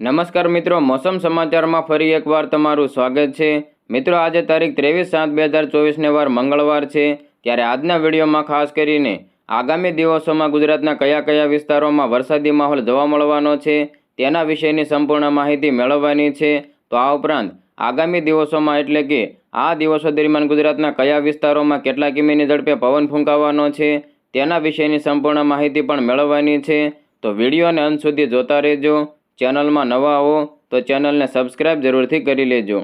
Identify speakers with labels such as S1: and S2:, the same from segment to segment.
S1: નમસ્કાર મિત્રો, મોસમ સમાચારમાં ફરી એકવાર તમારું સ્વાગત છે. મિત્રો, આજે તારીખ ત્રેવીસ સાત બે હજાર ચોવીસને વાર મંગળવાર છે. ત્યારે આજના વિડીયોમાં ખાસ કરીને આગામી દિવસોમાં ગુજરાતના કયા કયા વિસ્તારોમાં વરસાદી માહોલ જોવા મળવાનો છે, તેના વિશેની સંપૂર્ણ માહિતી મેળવવાની છે. તો આ ઉપરાંત આગામી દિવસોમાં એટલે કે આ દિવસો દરમિયાન ગુજરાતના કયા વિસ્તારોમાં કેટલા કિમીની ઝડપે પવન ફૂંકાવાનો છે, તેના વિશેની સંપૂર્ણ માહિતી પણ મેળવવાની છે. તો વિડીયોને અંત સુધી જોતા રહેજો. ચેનલમાં નવા હો તો ચેનલને સબસ્ક્રાઈબ જરૂરથી કરી લેજો.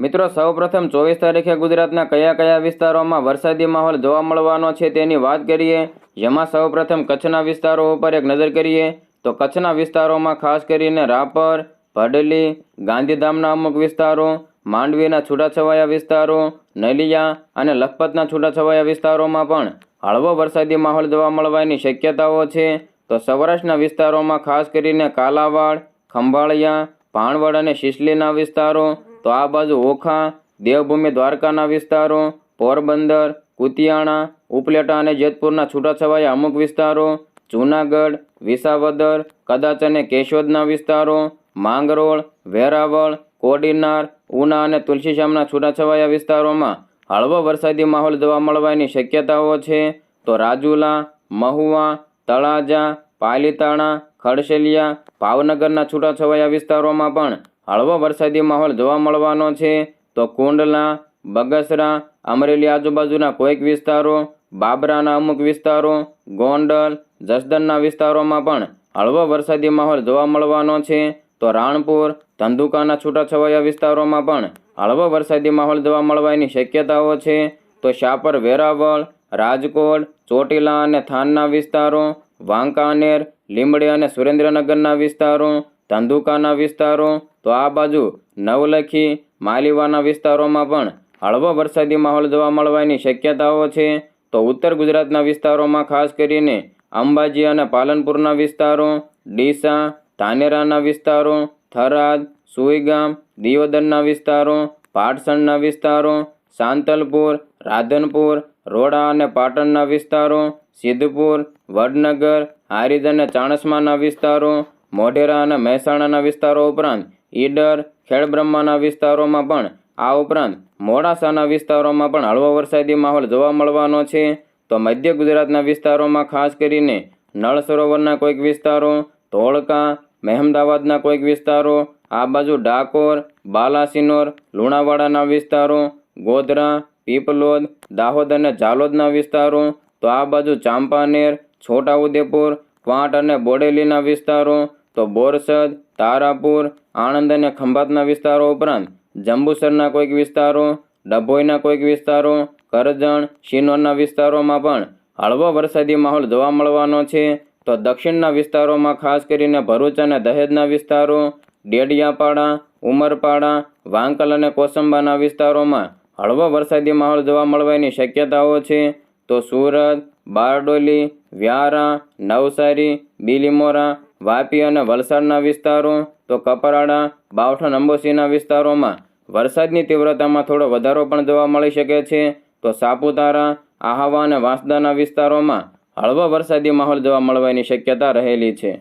S1: મિત્રો, સૌપ્રથમ ચોવીસ તારીખે ગુજરાતના કયા કયા વિસ્તારોમાં વરસાદી માહોલ જોવા મળવાનો છે તેની વાત કરીએ. જેમાં સૌપ્રથમ કચ્છના વિસ્તારો ઉપર એક નજર કરીએ તો કચ્છના વિસ્તારોમાં ખાસ કરીને રાપર, ભડલી, ગાંધીધામના અમુક વિસ્તારો, માંડવીના છૂટાછવાયા વિસ્તારો, નલિયા અને લખપતના છૂટાછવાયા વિસ્તારોમાં પણ હળવો વરસાદી માહોલ જોવા મળવાની શક્યતાઓ છે. તો સૌરાષ્ટ્રના વિસ્તારોમાં ખાસ કરીને કાલાવાડ, ખંભાળિયા, ભાણવડ અને શિશલીના વિસ્તારો, તો આ બાજુ ઓખા, દેવભૂમિ દ્વારકાના વિસ્તારો, પોરબંદર, કુતિયાણા, ઉપલેટા અને જેતપુરના છૂટાછવાયા અમુક વિસ્તારો, જૂનાગઢ, વિસાવદર, કદાચ અને કેશોદના વિસ્તારો, માંગરોળ, વેરાવળ, કોડીનાર, ઉના અને તુલસીશ્યામના છૂટાછવાયા વિસ્તારોમાં હળવો વરસાદી માહોલ જોવા મળવાની શક્યતાઓ છે. તો રાજુલા, મહુવા તળાજા, પાલીતાણા, ખડશેલિયા, ભાવનગરના છૂટાછવાયા વિસ્તારોમાં પણ હળવો વરસાદી માહોલ જોવા મળવાનો છે. તો કુંડલા, બગસરા, અમરેલી આજુબાજુના કોઈક વિસ્તારો, બાબરાના અમુક વિસ્તારો, ગોંડલ, જસદણના વિસ્તારોમાં પણ હળવો વરસાદી માહોલ જોવા મળવાનો છે. તો રાણપુર, ધંધુકાના છૂટાછવાયા વિસ્તારોમાં પણ હળવો વરસાદી માહોલ જોવા મળવાની શક્યતાઓ છે. તો શાપર વેરાવળ રાજકોટ, ચોટીલા અને થાનના વિસ્તારો, વાંકાનેર, લીંબડી અને સુરેન્દ્રનગરના વિસ્તારો, ધંધુકાના વિસ્તારો, તો આ બાજુ નવલખી, માલીવાના વિસ્તારોમાં પણ હળવો વરસાદી માહોલ જોવા મળવાની શક્યતાઓ છે. તો ઉત્તર ગુજરાતના વિસ્તારોમાં ખાસ કરીને અંબાજી અને પાલનપુરના વિસ્તારો, ડીસા, ધાનેરાના વિસ્તારો, થરાદ, સુઈગામ, દિયોદરના વિસ્તારો, પાટસણના વિસ્તારો, સાંતલપુર, રાધનપુર રોડા અને પાટણના વિસ્તારો, સિદ્ધપુર, વડનગર હારીજ અને ચાણસ્માના વિસ્તારો, મોઢેરા અને મહેસાણાના વિસ્તારો ઉપરાંત ઈડર, ખેડબ્રહ્માના વિસ્તારોમાં પણ આ ઉપરાંત મોડાસાના વિસ્તારોમાં પણ હળવો વરસાદી માહોલ જોવા મળવાનો છે. તો મધ્ય ગુજરાતના વિસ્તારોમાં ખાસ કરીને નળ સરોવરના કોઈક વિસ્તારો, ધોળકા, મહેમદાવાદના કોઈક વિસ્તારો, આ બાજુ ડાકોર, બાલાસિનોર, લુણાવાડાના વિસ્તારો, ગોધરા પીપલોદ, દાહોદ અને ઝાલોદના વિસ્તારો, તો આ બાજુ ચાંપાનેર, છોટાઉદેપુર, ક્વાંટ અને બોડેલીના વિસ્તારો, તો બોરસદ, તારાપુર, આણંદ અને ખંભાતના વિસ્તારો ઉપરાંત જંબુસરના કોઈક વિસ્તારો, ડભોઈના કોઈક વિસ્તારો, કરજણ, શિનોરના વિસ્તારોમાં પણ હળવો વરસાદી માહોલ જોવા મળવાનો છે. તો દક્ષિણના વિસ્તારોમાં ખાસ કરીને ભરૂચ અને દહેજના વિસ્તારો, ડેડિયાપાડા, ઉમરપાડા, વાંકલ અને કોસંબાના વિસ્તારોમાં હળવો વરસાદી માહોલ જોવા મળવાની શક્યતાઓ છે તો સુરત, બારડોલી, વ્યારા, નવસારી, બીલીમોરા, વાપી અને વલસાડના વિસ્તારો, તો કપરાડા, બાવઠા અંબોસીના વિસ્તારોમાં વરસાદની તીવ્રતામાં થોડો વધારો પણ જોવા મળી શકે છે. તો સાપુતારા, આહવા અને વાંસદાના વિસ્તારોમાં હળવો વરસાદી માહોલ જોવા મળવાની શક્યતા રહેલી છે.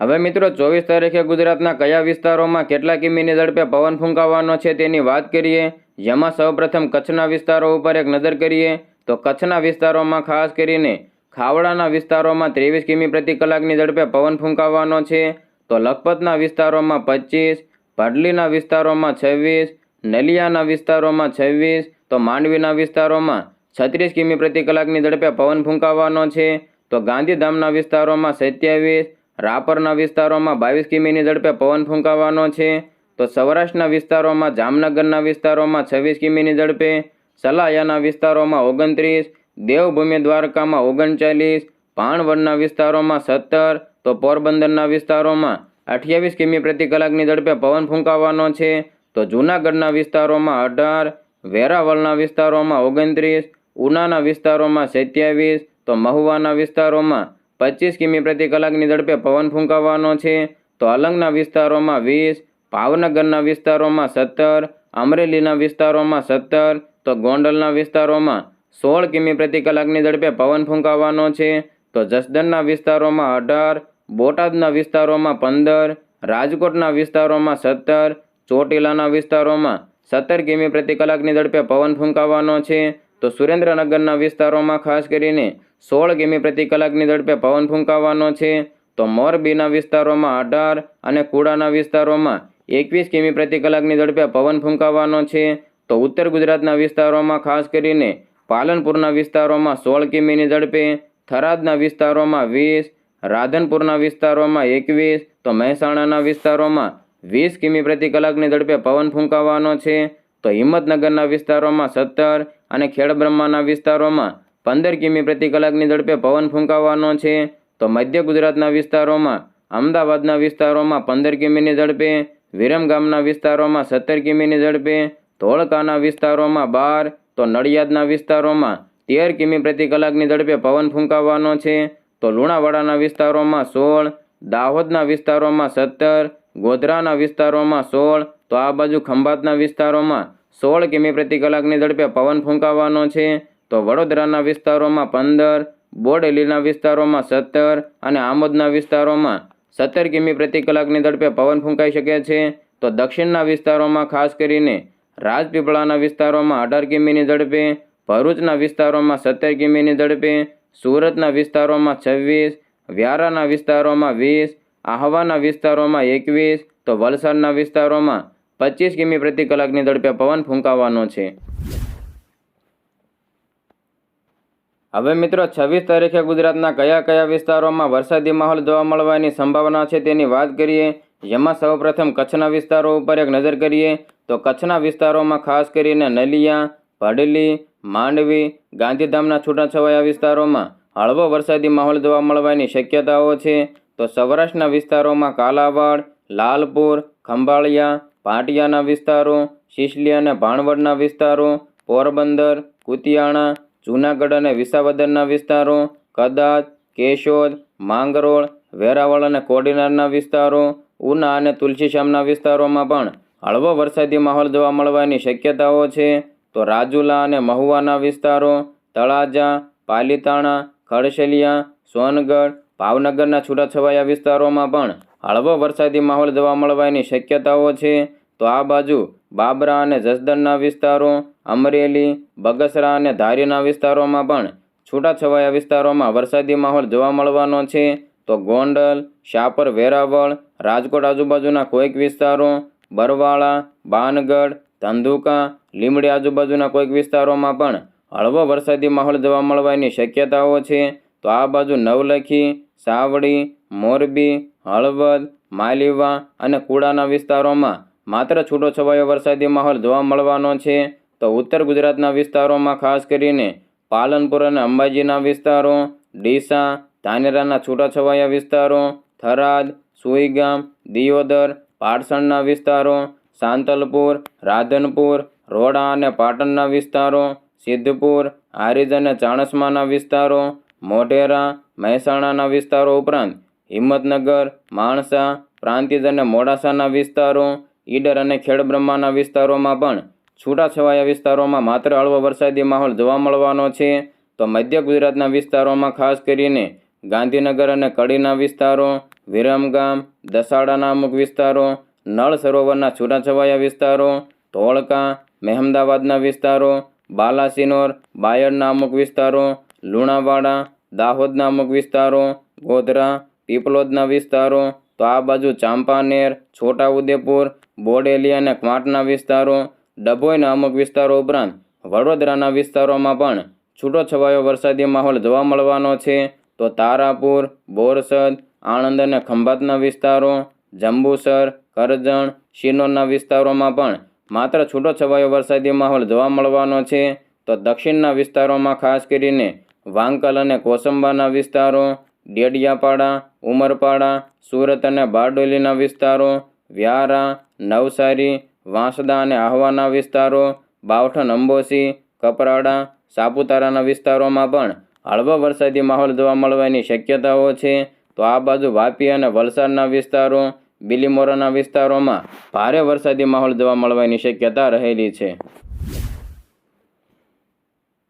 S1: હવે મિત્રો, ચોવીસ તારીખે ગુજરાતના કયા વિસ્તારોમાં કેટલા કિમીની ઝડપે પવન ફૂંકાવાનો છે તેની વાત કરીએ, જેમાં સૌપ્રથમ કચ્છના વિસ્તારો ઉપર એક નજર કરીએ, તો કચ્છના વિસ્તારોમાં ખાસ કરીને ખાવડાના વિસ્તારોમાં ત્રેવીસ કિમી પ્રતિ કલાકની ઝડપે પવન ફૂંકાવાનો છે, તો લખપતના વિસ્તારોમાં પચીસ ભાડલીના વિસ્તારોમાં છવ્વીસ, નલિયાના વિસ્તારોમાં છવ્વીસ, તો માંડવીના વિસ્તારોમાં છત્રીસ કિમી પ્રતિ કલાકની ઝડપે પવન ફૂંકાવાનો છે, તો ગાંધીધામના વિસ્તારોમાં સત્યાવીસ રાપરના વિસ્તારોમાં બાવીસ કિમીની ઝડપે પવન ફૂંકાવાનો છે. તો સૌરાષ્ટ્રના વિસ્તારોમાં, જામનગરના વિસ્તારોમાં છવ્વીસ કિમીની ઝડપે, સલાયાના વિસ્તારોમાં ઓગણત્રીસ, દેવભૂમિ દ્વારકામાં ઓગણચાલીસ ભાણવડના વિસ્તારોમાં સત્તર, તો પોરબંદરના વિસ્તારોમાં અઠ્યાવીસ કિમી પ્રતિ કલાકની ઝડપે પવન ફૂંકાવાનો છે. તો જૂનાગઢના વિસ્તારોમાં અઢાર, વેરાવળના વિસ્તારોમાં ઓગણત્રીસ, ઉનાના વિસ્તારોમાં સત્યાવીસ, તો મહુવાના વિસ્તારોમાં પચીસ કિમી પ્રતિ કલાકની ઝડપે પવન ફૂંકાવાનો છે. તો અલંગના વિસ્તારોમાં વીસ, ભાવનગરના વિસ્તારોમાં સત્તર, અમરેલીના વિસ્તારોમાં સત્તર, તો ગોંડલના વિસ્તારોમાં સોળ કિમી પ્રતિ કલાકની ઝડપે પવન ફૂંકાવાનો છે. તો તો જસદણના વિસ્તારોમાં અઢાર, બોટાદના વિસ્તારોમાં પંદર, રાજકોટના વિસ્તારોમાં સત્તર, ચોટીલાના વિસ્તારોમાં સત્તર કિમી પ્રતિ કલાકની ઝડપે પવન ફૂંકાવાનો છે. તો સુરેન્દ્રનગરના વિસ્તારોમાં ખાસ કરીને સોળ કિમી પ્રતિ કલાકની ઝડપે પવન ફૂંકાવાનો છે. તો મોરબીના વિસ્તારોમાં અઢાર અને કુડાના વિસ્તારોમાં એકવીસ કિમી પ્રતિ કલાકની ઝડપે પવન ફૂંકાવાનો છે. તો ઉત્તર ગુજરાતના વિસ્તારોમાં ખાસ કરીને પાલનપુરના વિસ્તારોમાં સોળ કિમીની ઝડપે, થરાદના વિસ્તારોમાં વીસ, રાધનપુરના વિસ્તારોમાં એકવીસ, તો મહેસાણાના વિસ્તારોમાં વીસ કિમી પ્રતિ કલાકની ઝડપે પવન ફૂંકાવાનો છે. તો હિંમતનગરના વિસ્તારોમાં સત્તર અને ખેડબ્રહ્માના વિસ્તારોમાં પંદર કિમી પ્રતિ કલાકની ઝડપે પવન ફૂંકાવાનો છે. તો મધ્ય ગુજરાતના વિસ્તારોમાં, અમદાવાદના વિસ્તારોમાં પંદર કિમીની ઝડપે વિરમગામના વિસ્તારોમાં સત્તર કિમીની ઝડપે, ધોળકાના વિસ્તારોમાં બાર, તો નડિયાદના વિસ્તારોમાં તેર કિમી પ્રતિ કલાકની ઝડપે પવન ફૂંકાવાનો છે. તો લુણાવાડાના વિસ્તારોમાં સોળ, દાહોદના વિસ્તારોમાં સત્તર, ગોધરાના વિસ્તારોમાં સોળ, તો આ બાજુ ખંભાતના વિસ્તારોમાં સોળ કિમી પ્રતિ કલાકની ઝડપે પવન ફૂંકાવાનો છે. તો વડોદરાના વિસ્તારોમાં પંદર, બોડેલીના વિસ્તારોમાં સત્તર અને આમોદના વિસ્તારોમાં સત્તર કિમી પ્રતિ કલાકની ઝડપે પવન ફૂંકાઈ શકે છે. તો દક્ષિણના વિસ્તારોમાં ખાસ કરીને રાજપીપળાના વિસ્તારોમાં અઢાર કિમીની ઝડપે, ભરૂચના વિસ્તારોમાં સત્તર કિમીની ઝડપે, સુરતના વિસ્તારોમાં છવ્વીસ, વ્યારાના વિસ્તારોમાં વીસ, આહવાના વિસ્તારોમાં એકવીસ, તો વલસાડના વિસ્તારોમાં પચીસ કિમી પ્રતિ કલાકની ઝડપે પવન ફૂંકાવાનો છે. હવે મિત્રો, છવ્વીસ તારીખે ગુજરાતના કયા કયા વિસ્તારોમાં વરસાદી માહોલ જોવા મળવાની સંભાવના છે તેની વાત કરીએ, જેમાં સૌપ્રથમ કચ્છના વિસ્તારો ઉપર એક નજર કરીએ, તો કચ્છના વિસ્તારોમાં ખાસ કરીને નલિયા, ભડલી, માંડવી, ગાંધીધામના છૂટાછવાયા વિસ્તારોમાં હળવો વરસાદી માહોલ જોવા મળવાની શક્યતાઓ છે. તો સૌરાષ્ટ્રના વિસ્તારોમાં કાલાવાડ, લાલપુર, ખંભાળિયા પાટિયાના વિસ્તારો, શિશલી અને ભાણવડના વિસ્તારો, પોરબંદર, કુતિયાણા, જૂનાગઢ અને વિસાવદરના વિસ્તારો, કદાચ, કેશોદ, માંગરોળ, વેરાવળ અને કોડીનારના વિસ્તારો, ઉના અને તુલસીશ્યામના વિસ્તારોમાં પણ હળવો વરસાદી માહોલ જોવા મળવાની શક્યતાઓ છે. તો રાજુલા અને મહુવાના વિસ્તારો, તળાજા, પાલીતાણા, ખડશેલિયા, સોનગઢ, ભાવનગરના છૂટાછવાયા વિસ્તારોમાં પણ હળવો વરસાદી માહોલ જોવા મળવાની શક્યતાઓ છે. તો આ બાજુ બાબરા અને જસદણના વિસ્તારો, અમરેલી, બગસરા અને ધારીના વિસ્તારોમાં પણ છૂટાછવાયા વિસ્તારોમાં વરસાદી માહોલ જોવા મળવાનો છે. તો ગોંડલ, શાપર, વેરાવળ, રાજકોટ આજુબાજુના કોઈક વિસ્તારો, બરવાળા, બાનગઢ, ધંધુકા લીમડી આજુબાજુના કોઈક વિસ્તારોમાં પણ હળવો વરસાદી માહોલ જોવા મળવાની શક્યતાઓ છે. તો આ બાજુ નવલખી, સાવડી, મોરબી, હળવદ, માલીવા અને કુડાના વિસ્તારોમાં માત્ર છૂટોછવાયો વરસાદી માહોલ જોવા મળવાનો છે, તો ઉત્તર ગુજરાતના વિસ્તારોમાં ખાસ કરીને પાલનપુર અને અંબાજીના વિસ્તારો, ડીસા, ધાનેરાના છૂટાછવાયા વિસ્તારો, થરાદ, સુઈગામ, દિયોદર પાટસણના વિસ્તારો, સાંતલપુર, રાધનપુર, રોડા અને પાટણના વિસ્તારો, સિદ્ધપુર, હારીજ અને ચાણસ્માના વિસ્તારો, મોઢેરા, મહેસાણાના વિસ્તારો ઉપરાંત હિંમતનગર, માણસા, પ્રાંતિજ અને મોડાસાના વિસ્તારો ઈડર અને ખેડબ્રહ્માના વિસ્તારોમાં પણ છૂટાછવાયા વિસ્તારોમાં માત્ર હળવો વરસાદી માહોલ જોવા મળવાનો છે. તો મધ્ય ગુજરાતના વિસ્તારોમાં ખાસ કરીને ગાંધીનગર અને કડીના વિસ્તારો વિરમગામ દસાડાના અમુક વિસ્તારો, નળ સરોવરના છૂટાછવાયા વિસ્તારો, ધોળકા, મહેમદાવાદના વિસ્તારો, બાલાસિનોર, બાયડના અમુક વિસ્તારો, લુણાવાડા, દાહોદના અમુક વિસ્તારો, ગોધરા, પીપલોદના વિસ્તારો તો આ બાજુ ચાંપાનેર, છોટાઉદેપુર, બોડેલી અને ક્વાંટના વિસ્તારો, ડભોઈના અમુક વિસ્તારો ઉપરાંત વડોદરાના વિસ્તારોમાં પણ છૂટો છવાયો વરસાદી માહોલ જોવા મળવાનો છે. તો તારાપુર, બોરસદ, આણંદ અને ખંભાતના વિસ્તારો, જંબુસર, કરજણ, શિનોરના વિસ્તારોમાં પણ માત્ર છૂટો છવાયો વરસાદી માહોલ જોવા મળવાનો છે. તો દક્ષિણના વિસ્તારોમાં ખાસ કરીને વાંકલ અને કોસંબાના વિસ્તારો, ડેડિયાપાડા ઉમરપાડા, સુરત અને બારડોલીના વિસ્તારો, વ્યારા, નવસારી, વાંસદા અને આહવાના વિસ્તારો બાવઠન અંબોસી કપરાડા, સાપુતારાના વિસ્તારોમાં પણ હળવો વરસાદી માહોલ જોવા મળવાની શક્યતાઓ છે. તો આ બાજુ વાપી અને વલસાડના વિસ્તારો, બિલીમોરાના વિસ્તારોમાં ભારે વરસાદી માહોલ જોવા મળવાની શક્યતા રહેલી છે.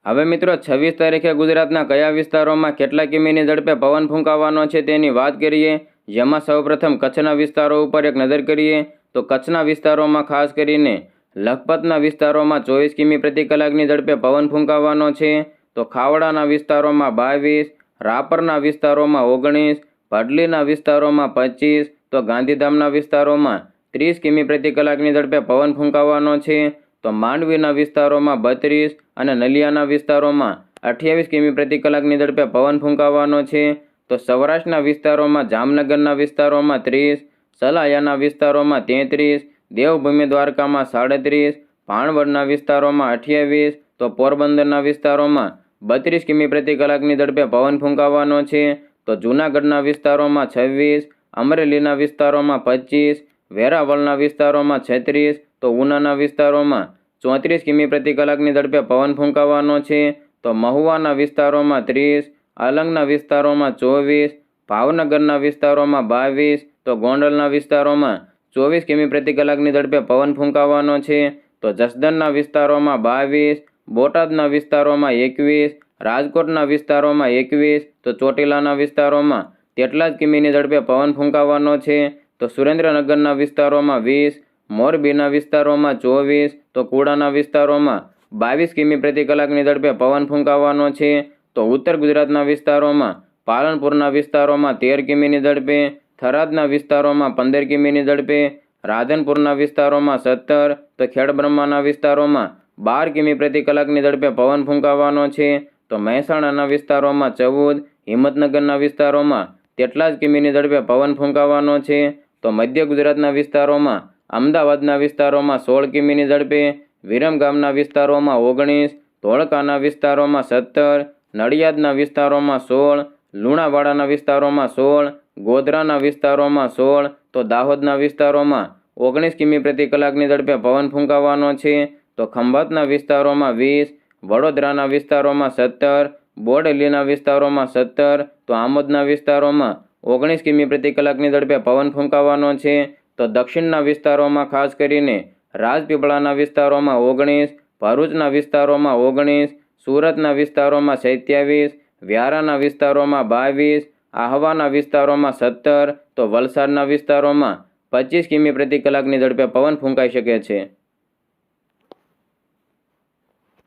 S1: હવે મિત્રો, છવ્વીસ તારીખે ગુજરાતના કયા વિસ્તારોમાં કેટલા કિમીની ઝડપે પવન ફૂંકાવાનો છે તેની વાત કરીએ, જેમાં સૌપ્રથમ કચ્છના વિસ્તારો ઉપર એક નજર કરીએ, તો કચ્છના વિસ્તારોમાં ખાસ કરીને લખપતના વિસ્તારોમાં ચોવીસ કિમી પ્રતિ કલાકની ઝડપે પવન ફૂંકાવાનો છે, તો ખાવડાના વિસ્તારોમાં બાવીસ, રાપરના વિસ્તારોમાં ઓગણીસ, ભડલીના વિસ્તારોમાં પચીસ, તો ગાંધીધામના વિસ્તારોમાં ત્રીસ કિમી પ્રતિ કલાકની ઝડપે પવન ફૂંકાવાનો છે તો માંડવીના વિસ્તારોમાં બત્રીસ અને નલિયાના વિસ્તારોમાં અઠ્યાવીસ કિમી પ્રતિ કલાકની ઝડપે પવન ફૂંકાવાનો છે. તો સૌરાષ્ટ્રના વિસ્તારોમાં જામનગરના વિસ્તારોમાં ત્રીસ, સલાયાના વિસ્તારોમાં તેત્રીસ, દેવભૂમિ દ્વારકામાં સાડત્રીસ ભાણવડના વિસ્તારોમાં અઠ્યાવીસ, તો પોરબંદરના વિસ્તારોમાં બત્રીસ કિમી પ્રતિ કલાકની ઝડપે પવન ફૂંકાવાનો છે. તો જૂનાગઢના વિસ્તારોમાં છવ્વીસ, અમરેલીના વિસ્તારોમાં પચીસ, વેરાવળના વિસ્તારોમાં છત્રીસ, તો ઉનાના વિસ્તારોમાં ચોત્રીસ કિમી પ્રતિ કલાકની ઝડપે પવન ફૂંકાવાનો છે. તો મહુવાના વિસ્તારોમાં ત્રીસ અલંગના વિસ્તારોમાં ચોવીસ, ભાવનગરના વિસ્તારોમાં બાવીસ, તો ગોંડલના વિસ્તારોમાં ચોવીસ કિમી પ્રતિ કલાકની ઝડપે પવન ફૂંકાવાનો છે. તો જસદનના વિસ્તારોમાં બાવીસ, બોટાદના વિસ્તારોમાં એકવીસ, રાજકોટના વિસ્તારોમાં એકવીસ, તો ચોટીલાના વિસ્તારોમાં તેટલા જ કિમીની ઝડપે પવન ફૂંકાવાનો છે. તો સુરેન્દ્રનગરના વિસ્તારોમાં વીસ મોરબીના વિસ્તારોમાં ચોવીસ, તો કુડાના વિસ્તારોમાં બાવીસ કિમી પ્રતિ કલાકની ઝડપે પવન ફૂંકાવાનો છે. તો ઉત્તર ગુજરાતના વિસ્તારોમાં પાલનપુરના વિસ્તારોમાં તેર કિમીની ઝડપે, થરાદના વિસ્તારોમાં પંદર કિમીની ઝડપે, રાધનપુરના વિસ્તારોમાં સત્તર, તો ખેડબ્રહ્માના વિસ્તારોમાં બાર કિમી પ્રતિ કલાકની ઝડપે પવન ફૂંકાવાનો છે. તો મહેસાણાના વિસ્તારોમાં ચૌદ, હિંમતનગરના વિસ્તારોમાં તેટલા જ કિમીની ઝડપે પવન ફૂંકાવાનો છે. તો મધ્ય ગુજરાતના વિસ્તારોમાં અમદાવાદના વિસ્તારોમાં સોળ કિમીની ઝડપે વિરમગામના વિસ્તારોમાં ઓગણીસ, ધોળકાના વિસ્તારોમાં સત્તર, નડિયાદના વિસ્તારોમાં સોળ, લુણાવાડાના વિસ્તારોમાં સોળ, ગોધરાના વિસ્તારોમાં સોળ, તો દાહોદના વિસ્તારોમાં ઓગણીસ કિમી પ્રતિ કલાકની ઝડપે પવન ફૂંકાવાનો છે, તો ખંભાતના વિસ્તારોમાં વીસ, વડોદરાના વિસ્તારોમાં સત્તર, બોડેલીના વિસ્તારોમાં સત્તર, તો આમોદના વિસ્તારોમાં ઓગણીસ કિમી પ્રતિ કલાકની ઝડપે પવન ફૂંકાવાનો છે તો દક્ષિણના વિસ્તારોમાં ખાસ કરીને રાજપીપળાના વિસ્તારોમાં ઓગણીસ, ભરૂચના વિસ્તારોમાં ઓગણીસ, સુરતના વિસ્તારોમાં સત્યાવીસ, વ્યારાના વિસ્તારોમાં બાવીસ, આહવાના વિસ્તારોમાં સત્તર, તો વલસાડના વિસ્તારોમાં પચીસ કિમી પ્રતિ કલાકની ઝડપે પવન ફૂંકાઈ શકે છે.